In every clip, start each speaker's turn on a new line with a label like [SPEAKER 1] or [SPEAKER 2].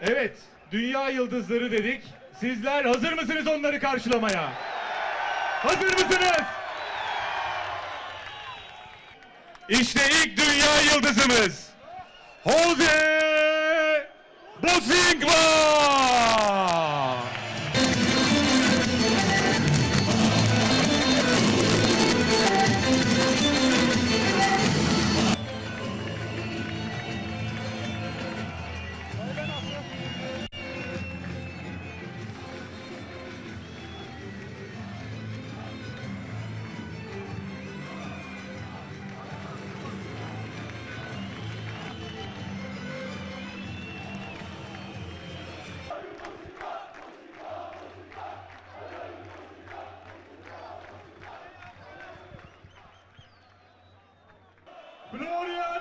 [SPEAKER 1] Evet, dünya yıldızları dedik. Sizler hazır mısınız onları karşılamaya? Hazır mısınız? İşte ilk dünya yıldızımız. Jose Bosingva!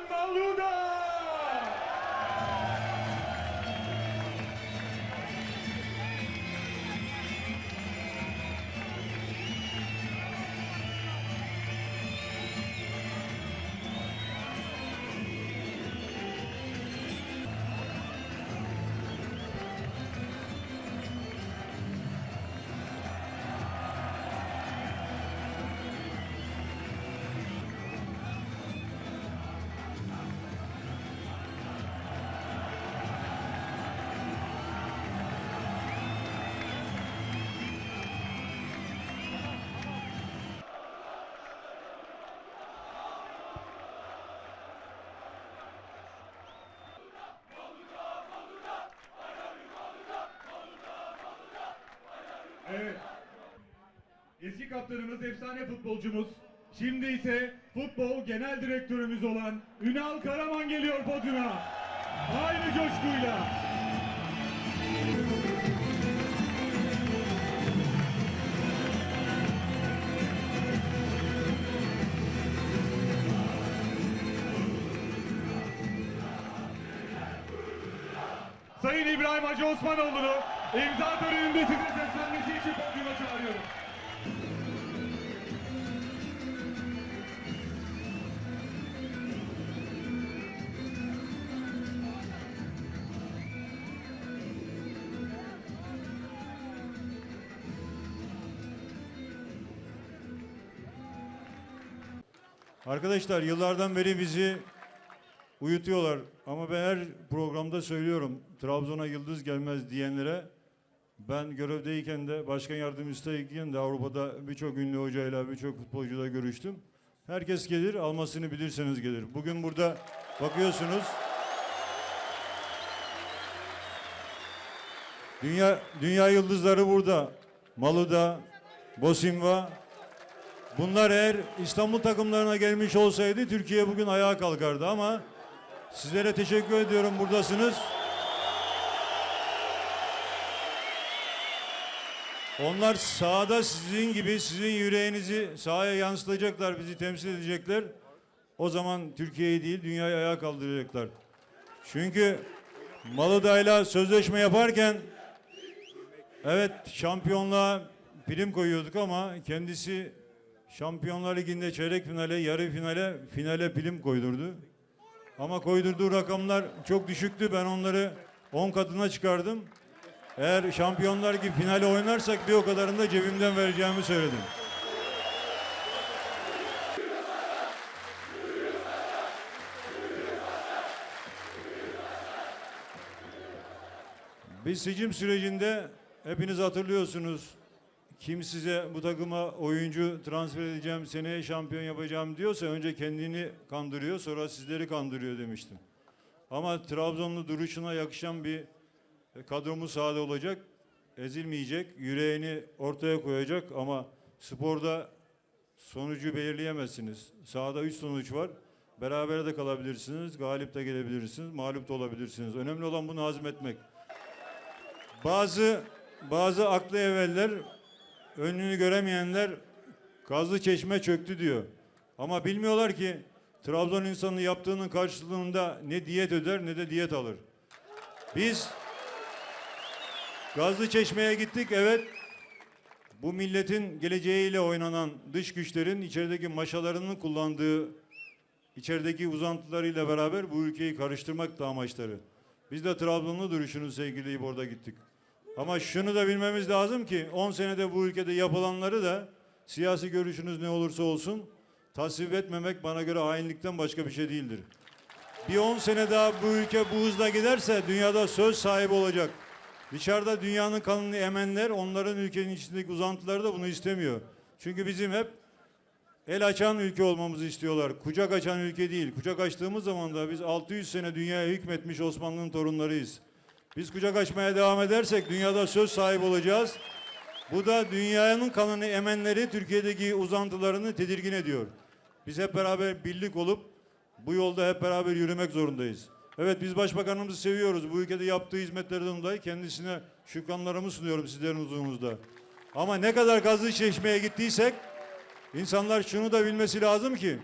[SPEAKER 1] maluco! Eski kaptanımız, efsane futbolcumuz. Şimdi ise futbol genel direktörümüz olan Ünal Karaman geliyor podyuma. Aynı coşkuyla. Sayın İbrahim Hacı Osmanoğlu'nu imza töreninde size seslenmesi için podyuma çağırıyorum.
[SPEAKER 2] Arkadaşlar yıllardan beri bizi uyutuyorlar ama ben her programda söylüyorum Trabzon'a yıldız gelmez diyenlere ben görevdeyken de başkan yardımcısıyken de Avrupa'da birçok ünlü hocayla birçok futbolcuyla görüştüm. Herkes gelir almasını bilirseniz gelir. Bugün burada bakıyorsunuz dünya dünya yıldızları burada. Maluda, Bosimva, Bunlar eğer İstanbul takımlarına gelmiş olsaydı Türkiye bugün ayağa kalkardı ama sizlere teşekkür ediyorum buradasınız. Onlar sahada sizin gibi sizin yüreğinizi sahaya yansıtacaklar, bizi temsil edecekler. O zaman Türkiye'yi değil dünyayı ayağa kaldıracaklar. Çünkü Maluda'yla sözleşme yaparken evet şampiyonluğa prim koyuyorduk ama kendisi Şampiyonlar Ligi'nde çeyrek finale, yarı finale, finale prim koydurdu. Ama koydurduğu rakamlar çok düşüktü. Ben onları 10 katına çıkardım. Eğer Şampiyonlar Ligi finale oynarsak bir o kadarını da cebimden vereceğimi söyledim. Biz seçim sürecinde hepiniz hatırlıyorsunuz. Kim size bu takıma oyuncu transfer edeceğim, seneye şampiyon yapacağım diyorsa önce kendini kandırıyor, sonra sizleri kandırıyor demiştim. Ama Trabzonlu duruşuna yakışan bir kadromuz sahada olacak. Ezilmeyecek, yüreğini ortaya koyacak ama sporda sonucu belirleyemezsiniz. Sahada üç sonuç var. Beraber de kalabilirsiniz, galip de gelebilirsiniz, mağlup da olabilirsiniz. Önemli olan bunu hazmetmek. Bazı bazı aklı evveller önünü göremeyenler gazlı çeşme çöktü diyor. Ama bilmiyorlar ki Trabzon insanı yaptığının karşılığında ne diyet öder ne de diyet alır. Biz gazlı çeşmeye gittik evet. Bu milletin geleceğiyle oynanan dış güçlerin içerideki maşalarının kullandığı içerideki uzantılarıyla beraber bu ülkeyi karıştırmak da amaçları. Biz de Trabzonlu duruşunu sevgileyip orada gittik. Ama şunu da bilmemiz lazım ki 10 senede bu ülkede yapılanları da siyasi görüşünüz ne olursa olsun tasvip etmemek bana göre hainlikten başka bir şey değildir. Bir 10 sene daha bu ülke bu hızla giderse dünyada söz sahibi olacak. Dışarıda dünyanın kanını emenler onların ülkenin içindeki uzantıları da bunu istemiyor. Çünkü bizim hep el açan ülke olmamızı istiyorlar. Kucak açan ülke değil. Kucak açtığımız zaman da biz 600 sene dünyaya hükmetmiş Osmanlı'nın torunlarıyız. Biz kucak açmaya devam edersek dünyada söz sahibi olacağız. Bu da dünyanın kanını emenleri Türkiye'deki uzantılarını tedirgin ediyor. Biz hep beraber birlik olup bu yolda hep beraber yürümek zorundayız. Evet biz başbakanımızı seviyoruz. Bu ülkede yaptığı hizmetlerden dolayı kendisine şükranlarımı sunuyorum sizlerin huzurunuzda. Ama ne kadar gazlı çeşmeye gittiysek insanlar şunu da bilmesi lazım ki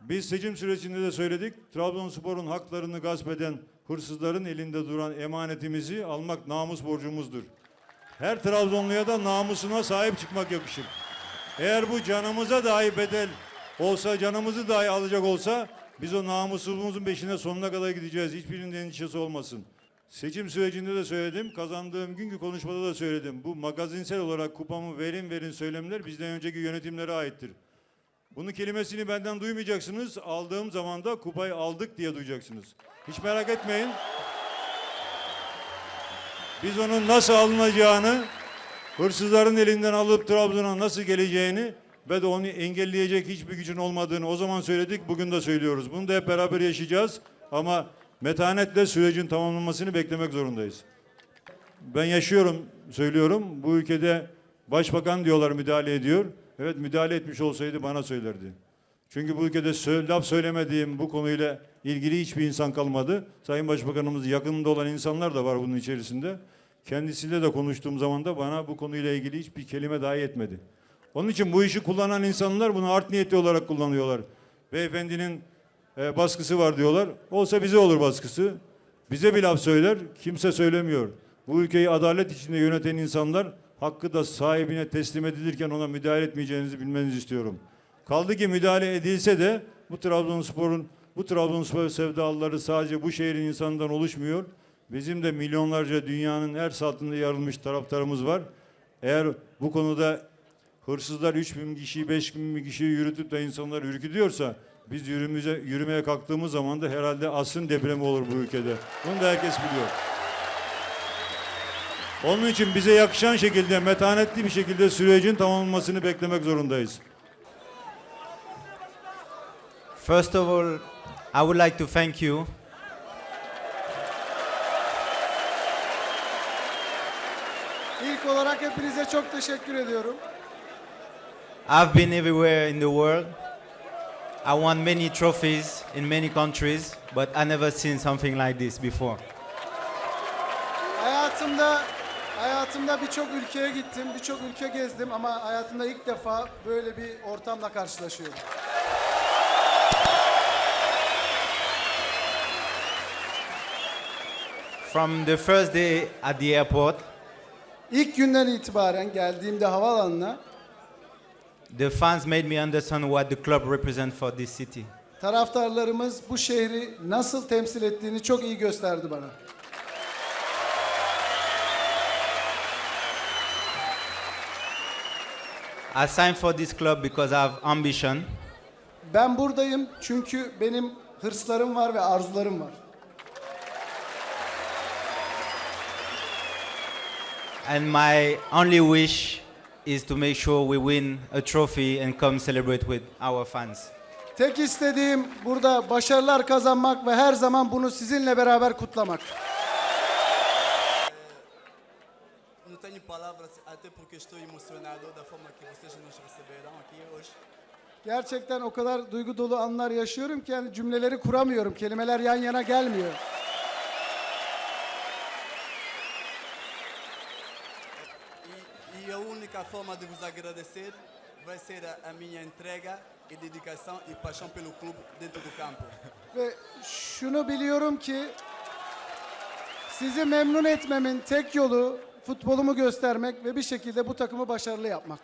[SPEAKER 2] biz seçim sürecinde de söyledik. Trabzonspor'un haklarını gasp eden hırsızların elinde duran emanetimizi almak namus borcumuzdur. Her Trabzonluya da namusuna sahip çıkmak yakışır. Eğer bu canımıza dahi bedel olsa, canımızı dahi alacak olsa biz o namusumuzun peşine sonuna kadar gideceğiz. Hiçbirinin endişesi olmasın. Seçim sürecinde de söyledim, kazandığım günkü konuşmada da söyledim. Bu magazinsel olarak kupamı verin verin söylemler bizden önceki yönetimlere aittir. Bunu kelimesini benden duymayacaksınız. Aldığım zaman da kupayı aldık diye duyacaksınız. Hiç merak etmeyin. Biz onun nasıl alınacağını, hırsızların elinden alıp Trabzon'a nasıl geleceğini ve de onu engelleyecek hiçbir gücün olmadığını o zaman söyledik, bugün de söylüyoruz. Bunu da hep beraber yaşayacağız ama metanetle sürecin tamamlanmasını beklemek zorundayız. Ben yaşıyorum, söylüyorum. Bu ülkede başbakan diyorlar müdahale ediyor. Evet müdahale etmiş olsaydı bana söylerdi. Çünkü bu ülkede sö- laf söylemediğim bu konuyla ilgili hiçbir insan kalmadı. Sayın Başbakanımız yakınında olan insanlar da var bunun içerisinde. Kendisiyle de konuştuğum zaman da bana bu konuyla ilgili hiçbir kelime dahi etmedi. Onun için bu işi kullanan insanlar bunu art niyetli olarak kullanıyorlar. Beyefendinin e, baskısı var diyorlar. Olsa bize olur baskısı. Bize bir laf söyler, kimse söylemiyor. Bu ülkeyi adalet içinde yöneten insanlar hakkı da sahibine teslim edilirken ona müdahale etmeyeceğinizi bilmenizi istiyorum. Kaldı ki müdahale edilse de bu Trabzonspor'un bu Trabzonspor sevdalıları sadece bu şehrin insanından oluşmuyor. Bizim de milyonlarca dünyanın her saatinde yarılmış taraftarımız var. Eğer bu konuda hırsızlar 3 bin kişiyi 5 bin kişiyi yürütüp de insanlar ürkütüyorsa biz yürümüze, yürümeye kalktığımız zaman da herhalde asrın depremi olur bu ülkede. Bunu da herkes biliyor. Onun için bize yakışan şekilde, metanetli bir şekilde sürecin tamamlanmasını beklemek zorundayız.
[SPEAKER 3] First of all, I would like to thank you
[SPEAKER 4] İlk olarak hepinize çok teşekkür ediyorum.
[SPEAKER 3] I've been everywhere in the world. I won many trophies in many countries, but I never seen something like this before.
[SPEAKER 4] Hayatımda hayatımda birçok ülkeye gittim, birçok ülke gezdim ama hayatımda ilk defa böyle bir ortamla karşılaşıyorum.
[SPEAKER 3] From the first day at the airport,
[SPEAKER 4] İlk günden itibaren geldiğimde havaalanına
[SPEAKER 3] the fans made me understand what the club represents for this city.
[SPEAKER 4] taraftarlarımız bu şehri nasıl temsil ettiğini çok iyi gösterdi bana.
[SPEAKER 3] I signed for this club because I have ambition.
[SPEAKER 4] Ben buradayım çünkü benim hırslarım var ve arzularım var.
[SPEAKER 3] And my only wish is to make sure we win a trophy and come celebrate with our fans.
[SPEAKER 4] Tek istediğim burada başarılar kazanmak ve her zaman bunu sizinle beraber kutlamak.
[SPEAKER 5] Não tenho palavras, até porque estou emocionado da forma que vocês nos receberão aqui hoje.
[SPEAKER 4] Gerçekten o kadar duygu dolu anlar yaşıyorum ki yani cümleleri kuramıyorum. Kelimeler yan yana gelmiyor.
[SPEAKER 5] E, e a única forma de vos agradecer vai ser a, minha entrega e dedicação e paixão pelo clube dentro do campo.
[SPEAKER 4] Ve şunu biliyorum ki sizi memnun etmemin tek yolu futbolumu göstermek ve bir şekilde bu takımı başarılı yapmak.